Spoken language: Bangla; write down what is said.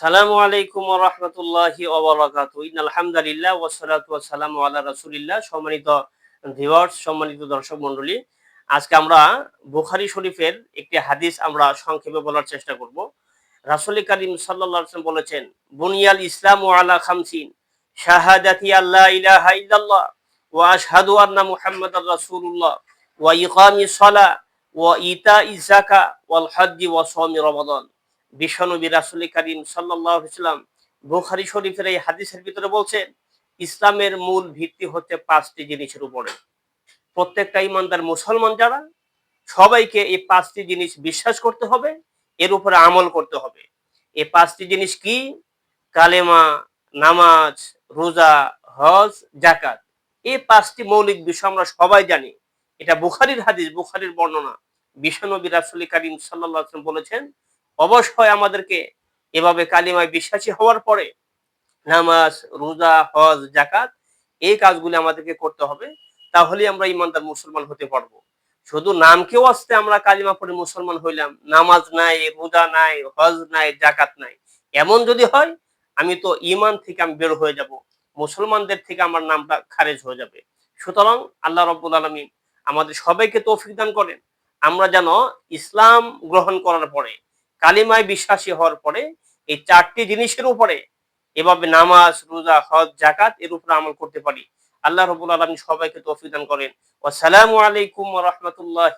সালামু আলাইকুম রহমতুল্লাহি আলহামদুলিল্লাহ ওয়াসালাতু ওয়াসালামু আলা রাসূলিল্লাহ। সম্মানিত ভিউয়ার্স সম্মানিত দর্শক মণ্ডলী, আজকে আমরা বুখারি শরীফের একটি হাদিস আমরা সংক্ষেপে বলার চেষ্টা করব। রাসূল আলাইহি ওয়াসাল্লাম বলেছেন, বুনিয়াল ইসলামু আলা খামসিন, শাহাদাতি আল্লা ইলাহা ইল্লাল্লাহ, ওয়া আশহাদু আন্না মুহাম্মাদার রাসূলুল্লাহ, ওয়া ইকামিস সালাহ, ওয়া ইতাইজ যাকা ওয়াল হজ্জি ওয়া সাওমি রমাদান। বিশ্বনবী রাসুল করিম সাল্লাম বুখারি শরীফের এই হাদিসের ভিতরে বলছেন ইসলামের মূল ভিত্তি হচ্ছে পাঁচটি জিনিসের উপরে। প্রত্যেকটা ইমানদার মুসলমান যারা, সবাইকে এই পাঁচটি জিনিস বিশ্বাস করতে হবে, এর উপরে আমল করতে হবে। এই পাঁচটি জিনিস কি? কালেমা, নামাজ, রোজা, হজ জাকাত এই পাঁচটি মৌলিক বিষয় আমরা সবাই জানি। এটা বুখারির হাদিস, বুখারির বর্ণনা। বিশ্বনবী রাসুল করিম সাল্লাহ বলেছেন অবশ্যই আমাদেরকে এভাবে কালিমায় বিশ্বাসী হওয়ার পরে নামাজ, রোজা, হজ জাকাত এই কাজগুলি আমাদেরকে করতে হবে। তাহলে আমরা ইমানদার মুসলমান হতে পারব। শুধু নামকেও আসতে আমরা কালিমা পড়ে মুসলমান হইলাম। নামাজ নাই, রোজা নাই, হজ নাই জাকাত নাই। এমন যদি হয়, আমি তো ইমান থেকে আমি বের হয়ে যাব। মুসলমানদের থেকে আমার নামটা খারেজ হয়ে যাবে। সুতরাং আল্লাহ রব্বুল আলমী আমাদের সবাইকে তৌফিক দান করেন। আমরা যেন ইসলাম গ্রহণ করার পরে কালিমায় বিশ্বাসী হওয়ার পরে এই চারটি জিনিসের উপরে এভাবে নামাজ, রোজা, হজ জাকাত এর উপরে আমল করতে পারি। আল্লাহ রবুল আলমী সবাইকে তফিদান দান করেন। আসসালামু আলাইকুম রহমতুল্লাহ